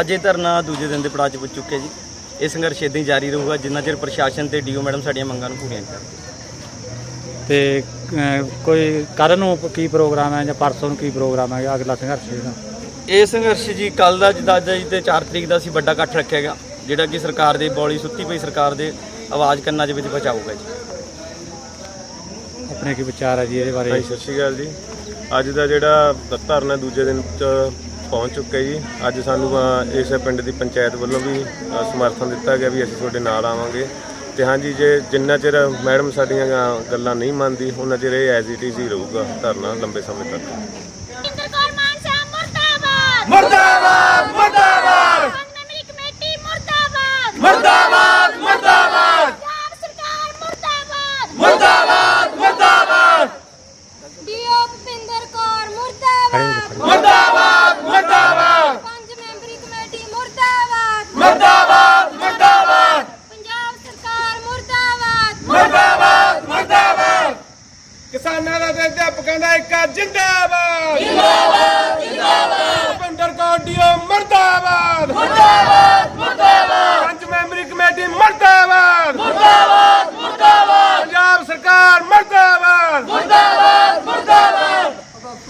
ਅੱਜ ਇਹ ਧਰਨਾ ਦੂਜੇ ਦਿਨ ਦੇ ਪੜਾਅ 'ਚ ਪੁੱਜ ਚੁੱਕਿਆ ਜੀ। ਇਹ ਸੰਘਰਸ਼ ਇਦਾਂ ਹੀ ਜਾਰੀ ਰਹੂਗਾ ਜਿੰਨਾ ਚਿਰ ਪ੍ਰਸ਼ਾਸਨ ਤੇ ਡੀਓ ਮੈਡਮ ਸਾਡੀਆਂ ਮੰਗਾਂ ਨੂੰ ਪੂਰੀਆਂ ਨਹੀਂ ਕਰਦੇ। ਤੇ ਕੋਈ ਕੱਲ੍ਹ ਨੂੰ ਕੀ ਪ੍ਰੋਗਰਾਮ ਹੈ ਜਾਂ ਪਰਸੋਂ ਨੂੰ ਕੀ ਪ੍ਰੋਗਰਾਮ ਹੈ ਅਗਲਾ ਸੰਘਰਸ਼ ਦਾ ਇਹ ਸੰਘਰਸ਼ ਜੀ ਕੱਲ ਦਾ ਜਿੱਦਾਂ ਅੱਜ ਤੇ 4 ਤਰੀਕ ਦਾ ਅਸੀਂ ਵੱਡਾ ਇਕੱਠ ਰੱਖਿਆ ਗਿਆ ਜਿਹੜਾ ਕਿ ਸਰਕਾਰ ਦੇ ਬੌਲੀ ਸੁੱਤੀ ਪਈ ਸਰਕਾਰ ਦੇ ਆਵਾਜ਼ ਕੰਨਾਂ ਦੇ ਵਿੱਚ ਬਚਾਊਗਾ ਜੀ। ਆਪਣੇ ਕੀ ਵਿਚਾਰ ਹੈ ਜੀ ਇਹਦੇ ਬਾਰੇ? ਸਤਿ ਸ਼੍ਰੀ ਅਕਾਲ ਜੀ। ਅੱਜ ਦਾ ਜਿਹੜਾ ਧਰਨਾ ਦੂਜੇ ਦਿਨ ਚ ਪਹੁੰਚ ਚੁੱਕੇ ਜੀ। ਅੱਜ ਸਾਨੂੰ ਇਸ ਪਿੰਡ ਦੀ ਪੰਚਾਇਤ ਵੱਲੋਂ ਵੀ ਸਮਰਥਨ ਦਿੱਤਾ ਗਿਆ ਵੀ ਅਸੀਂ ਤੁਹਾਡੇ ਨਾਲ ਆਵਾਂਗੇ। ਤੇ ਹਾਂਜੀ, ਜੇ ਜਿੰਨਾ ਚਿਰ ਮੈਡਮ ਸਾਡੀਆਂ ਗੱਲਾਂ ਨਹੀਂ ਮੰਨਦੀ, ਉਹਨਾਂ ਚਿਰ ਇਹ ਐਜ਼ ਇਟ ਇਜ਼ ਹੀ ਰਹੂਗਾ ਧਰਨਾ ਲੰਬੇ ਸਮੇਂ ਤੱਕ ਇੰਦਰ ਕੌਰ ਮਾਨ ਸਾਹਿਬ ਮੁਰਦਾਬਾਦ ਮੁਰਦਾਬਾਦ ਮੁਰਦਾਬਾਦ ਮੇਰੀ ਕਮੇਟੀ ਮੁਰਦਾਬਾਦ ਮੁਰਦਾਬਾਦ ਮੁਰਦਾਬਾਦ ਪੰਜਾਬ ਸਰਕਾਰ ਮੁਰਦਾਬਾਦ ਮੁਰਦਾਬਾਦ ਮੁਰਦਾਬਾਦ ਡੀਓ ਭੁਪਿੰਦਰ ਕੌਰ ਮੁਰਦਾਬਾਦ ਮੁਰਦਾਬਾਦ ਮੁਰਦਾਬਾਦ ਪੰਜ ਮੈਂਬਰੀ ਕਮੇਟੀ ਮੁਰਦਾਬਾਦ ਮੁਰਦਾਬਾਦ ਮੁਰਦਾਬਾਦ ਪੰਜਾਬ ਸਰਕਾਰ ਮੁਰਦਾਬਾਦ ਮੁਰਦਾਬਾਦ ਮੁਰਦਾਬਾਦ ਕਿਸਾਨਾਂ ਦਾ ਤੇ ਅਧਿਆਪਕਾਂ ਦਾ ਇੱਕ ਜਿੰਦਾਬਾਦ। ਜਿੰਦਾਬਾਦ ਜਿੰਦਾਬਾਦ। ਭੁਪਿੰਦਰ ਕੌਰ ਡੀਓ ਮਰਦਾਬਾਦ ਮੁਰਦਾਬਾਦ ਮੁਰਦਾਬਾਦ ਪੰਜ ਮੈਂਬਰੀ ਕਮੇਟੀ ਮਰਦਾਬਾਦ ਮੁਰਦਾਬਾਦ ਮੁਰਦਾਬਾਦ ਪੰਜਾਬ ਸਰਕਾਰ ਮਰਦਾਬਾਦ ਮੁਰਦਾਬਾਦ ਮੁਰਦਾਬਾਦ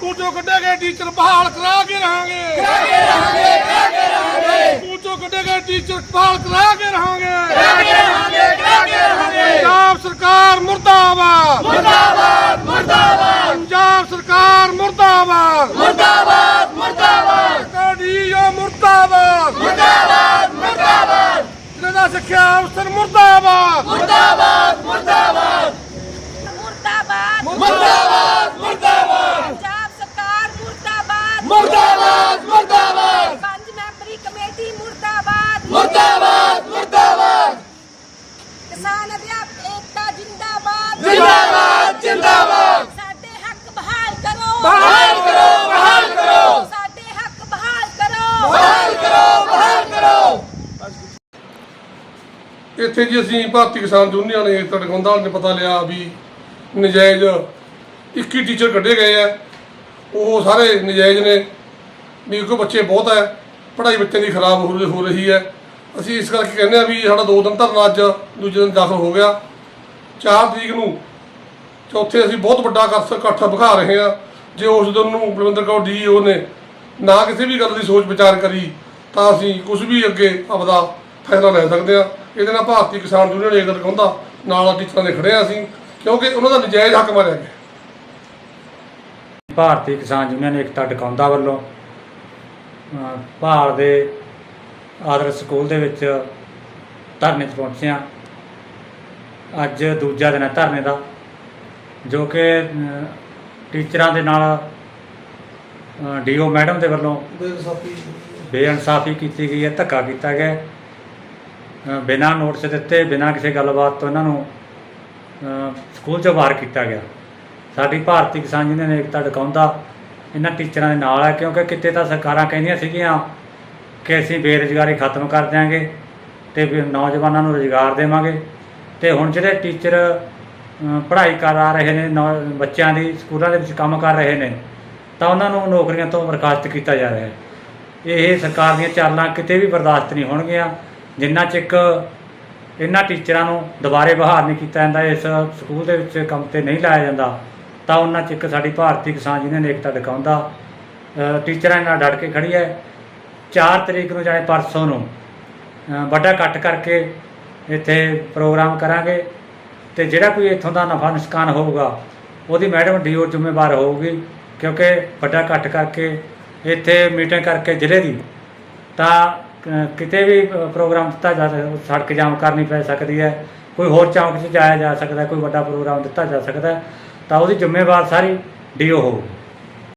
ਕੂਚੋ ਕੱਢੇ ਗਏ ਟੀਚਰ ਬਹਾਲ ਕਰਾ ਕੇ ਰਹਾਂਗੇ ਕਰਾ ਕੇ ਰਹਾਂਗੇ ਕਰਾ ਕੇ ਰਹਾਂਗੇ ਕੂਚੋ ਕੱਢੇ ਗਏ ਟੀਚਰ ਬਹਾਲ ਕਰਾ ਕੇ ਰਹਾਂਗੇ। ਕਰਾ ਕੇ ਰਹਾਂਗੇ ਕਰਾ ਕੇ ਰਹਾਂਗੇ। ਪੰਜਾਬ ਸਰਕਾਰ ਮੁਰਦਾਬਾਦ। ਮੁਰਦਾਬਾਦ ਮੁਰਦਾਬਾਦ। ਪੰਜਾਬ ਸਰਕਾਰ ਮੁਰਦਾਬਾਦ। ਮੁਰਦਾਬਾਦ ਮੁਰਦਾਬਾਦ। ਕਾਡੀਓ ਮੁਰਦਾਬਾਦ। ਮੁਰਦਾਬਾਦ ਮੁਰਦਾਬਾਦ। ਜਿਹਦਾ ਸਿੱਖਿਆ ਅਫਸਰ ਮੁਰਦਾਬਾਦ। ਮੁਰਦਾਬਾਦ ਮੁਰਦਾਬਾਦ। ਮੁਰਦਾਬਾਦ। ਮੁਰਦਾਬਾਦ ਮੁਰਦਾਬਾਦ। ਪੰਜਾਬ ਸਰਕਾਰ ਮੁਰਦਾਬਾਦ। ਮੁਰਦਾਬਾਦ ਮੁਰਦਾਬਾਦ ਪੰਜ ਮੈਂਬਰੀ ਕਮੇਟੀ ਮੁਰਦਾਬਾਦ ਮੁਰਦਾਬਾਦ ਮੁਰਦਾਬਾਦ ਕਿਸਾਨ ਅਧਿਆਪਕ ਏਕਤਾ ਜਿੰਦਾਬਾਦ। ਜਿੰਦਾਬਾਦ ਜਿੰਦਾਬਾਦ। ਸਾਡੇ ਹੱਕ ਬਹਾਲ ਕਰੋ। ਬਹਾਲ ਕਰੋ ਬਹਾਲ ਕਰੋ। ਸਾਡੇ ਹੱਕ ਬਹਾਲ ਕਰੋ। ਬਹਾਲ ਕਰੋ ਬਹਾਲ ਕਰੋ। ਇੱਥੇ ਜੀ ਅਸੀਂ ਭਾਰਤੀ ਕਿਸਾਨ ਯੂਨੀਅਨ ਨੇ ਤੜਗੰਦਾ ਨੇ ਪਤਾ ਲਿਆ ਵੀ ਨਜਾਇਜ਼ 21 ਟੀਚਰ ਕੱਢੇ ਗਏ ਆ। ਉਹ ਸਾਰੇ ਨਜਾਇਜ਼ ਨੇ। ਵੀ ਕੋਈ ਬੱਚੇ ਬਹੁਤ ਹੈ ਪੜ੍ਹਾਈ ਬੱਚਿਆਂ ਦੀ ਖਰਾਬ ਹੋ ਰਹੀ ਹੈ। ਅਸੀਂ ਇਸ ਕਰਕੇ ਕਹਿੰਦੇ ਆ ਵੀ ਸਾਡਾ ਦੋ ਦਿਨ ਧਰਨਾ ਅੱਜ, ਦੂਜੇ ਦਿਨ ਦਾਖਲ ਹੋ ਗਿਆ। 4 ਤਰੀਕ ਨੂੰ ਚੌਥੇ ਅਸੀਂ ਬਹੁਤ ਵੱਡਾ ਇਕੱਠ ਵਿਖਾ ਰਹੇ ਹਾਂ। ਜੇ ਉਸ ਦਿਨ ਨੂੰ ਬਲਵਿੰਦਰ ਕੌਰ ਡੀਓ ਨੇ ਨਾ ਕਿਸੇ ਵੀ ਗੱਲ ਦੀ ਸੋਚ ਵਿਚਾਰ ਕਰੀ, ਤਾਂ ਅਸੀਂ ਕੁਝ ਵੀ ਅੱਗੇ ਆਪਦਾ ਫੈਸਲਾ ਲੈ ਸਕਦੇ ਹਾਂ। ਇਹਦੇ ਨਾਲ ਭਾਰਤੀ ਕਿਸਾਨ ਯੂਨੀਅਨ ਏਕਤਾ ਕਹਿੰਦਾ, ਨਾਲ ਟੀਚਰਾਂ ਦੇ ਖੜੇ ਹਾਂ ਅਸੀਂ, ਕਿਉਂਕਿ ਉਹਨਾਂ ਦਾ ਨਜਾਇਜ਼ ਹੱਕ ਮਾਰਿਆ ਗਿਆ। ਭਾਰਤੀ ਕਿਸਾਨ ਯੂਨੀਅਨ ਏਕਤਾ ਟਿਕਾਉਂਦਾ ਵੱਲੋਂ ਭਾਰਤ ਦੇ ਆਦਰ ਸਕੂਲ ਦੇ ਵਿੱਚ ਧਰਨੇ 'ਤੇ ਪਹੁੰਚੇ ਹਾਂ। ਅੱਜ ਦੂਜਾ ਦਿਨ ਹੈ ਧਰਨੇ ਦਾ ਜੋ ਕਿ ਟੀਚਰਾਂ ਦੇ ਨਾਲ ਡੀਓ ਮੈਡਮ ਦੇ ਵੱਲੋਂ ਬੇਇਨਸਾਫੀ ਕੀਤੀ ਗਈ ਹੈ ਧੱਕਾ ਕੀਤਾ ਗਿਆ ਬਿਨਾਂ ਨੋਟਿਸ ਦਿੱਤੇ ਬਿਨਾਂ ਕਿਸੇ ਗੱਲਬਾਤ ਤੋਂ ਇਹਨਾਂ ਨੂੰ ਸਕੂਲ 'ਚੋਂ ਬਾਹਰ ਕੀਤਾ ਗਿਆ। ਸਾਡੀ ਭਾਰਤੀ ਕਿਸਾਨ ਯੂਨੀਅਨ ਏਕਤਾ ਟਿਕਾਉਂਦਾ ਇਹਨਾਂ ਟੀਚਰਾਂ ਦੇ ਨਾਲ ਹੈ ਕਿਉਂਕਿ ਕਿਤੇ ਤਾਂ ਸਰਕਾਰਾਂ ਕਹਿੰਦੀਆਂ ਸੀਗੀਆਂ ਕਿ ਅਸੀਂ ਬੇਰੁਜ਼ਗਾਰੀ ਖਤਮ ਕਰ ਦਿਆਂਗੇ ਤੇ ਨੌਜਵਾਨਾਂ ਨੂੰ ਰੁਜ਼ਗਾਰ ਦੇਵਾਂਗੇ। ਤੇ ਹੁਣ ਜਿਹੜੇ ਟੀਚਰ ਪੜ੍ਹਾਈ ਕਰਾ ਰਹੇ ਨੇ, ਨੌ- ਬੱਚਿਆਂ ਦੀ, ਸਕੂਲਾਂ ਦੇ ਵਿੱਚ ਕੰਮ ਕਰ ਰਹੇ ਨੇ, ਤਾਂ ਉਹਨਾਂ ਨੂੰ ਨੌਕਰੀਆਂ ਤੋਂ ਬਰਖਾਸਤ ਕੀਤਾ ਜਾ ਰਿਹਾ ਹੈ। ਇਹ ਸਰਕਾਰ ਦੀਆਂ ਚਾਲਾਂ ਕਿਤੇ ਵੀ ਬਰਦਾਸ਼ਤ ਨਹੀਂ ਹੋਣਗੀਆਂ, ਜਿੰਨਾ ਚਿਕ ਇਹਨਾਂ ਟੀਚਰਾਂ ਨੂੰ ਦੁਬਾਰੇ ਬਹਾਲ ਨਹੀਂ ਕੀਤਾ ਜਾਂਦਾ, ਇਸ ਸਕੂਲ ਦੇ ਵਿੱਚ ਕੰਮ ਤੇ ਨਹੀਂ ਲਾਇਆ ਜਾਂਦਾ, ਤਾਂ ਉਹਨਾਂ ਚਿਕ ਸਾਡੀ ਭਾਰਤੀ ਕਿਸਾਨ ਯੂਨੀਅਨ ਏਕਤਾ ਟਿਕਾਉਂਦਾ ਟੀਚਰਾਂ ਨਾਲ ਡਟ ਕੇ ਖੜੀ ਹੈ। 4 ਤਰੀਕ ਨੂੰ ਜਾਣੇ ਪਰਸੋਂ ਨੂੰ ਵੱਡਾ ਇਕੱਠ ਕਰਕੇ ਇੱਥੇ ਪ੍ਰੋਗਰਾਮ ਕਰਾਂਗੇ ਤੇ ਜਿਹੜਾ ਕੋਈ ਇੱਥੋਂ ਦਾ ਨਫਾ ਨੁਕਸਾਨ ਹੋਊਗਾ, ਉਹਦੀ ਮੈਡਮ ਡੀਓ ਜ਼ਿੰਮੇਵਾਰ ਹੋਊਗੀ, ਕਿਉਂਕਿ ਵੱਡਾ ਇਕੱਠ ਕਰਕੇ ਇੱਥੇ ਮੀਟਿੰਗ ਕਰਕੇ ਜ਼ਿਲ੍ਹੇ ਦੀ, ਤਾਂ ਕਿਤੇ ਵੀ ਪ੍ਰੋਗਰਾਮ ਦਿੱਤਾ ਜਾ ਸਕਦਾ, ਸੜਕ ਜਾਮ ਕਰਨੀ ਪੈ ਸਕਦੀ ਹੈ, ਕੋਈ ਹੋਰ ਚੌਂਕ 'ਚ ਜਾਇਆ ਜਾ ਸਕਦਾ, ਕੋਈ ਵੱਡਾ ਪ੍ਰੋਗਰਾਮ ਦਿੱਤਾ ਜਾ ਸਕਦਾ, ਤਾਂ ਉਹਦੀ ਜ਼ਿੰਮੇਵਾਰ ਸਾਰੀ ਡੀਓ ਹੋਊਗੀ।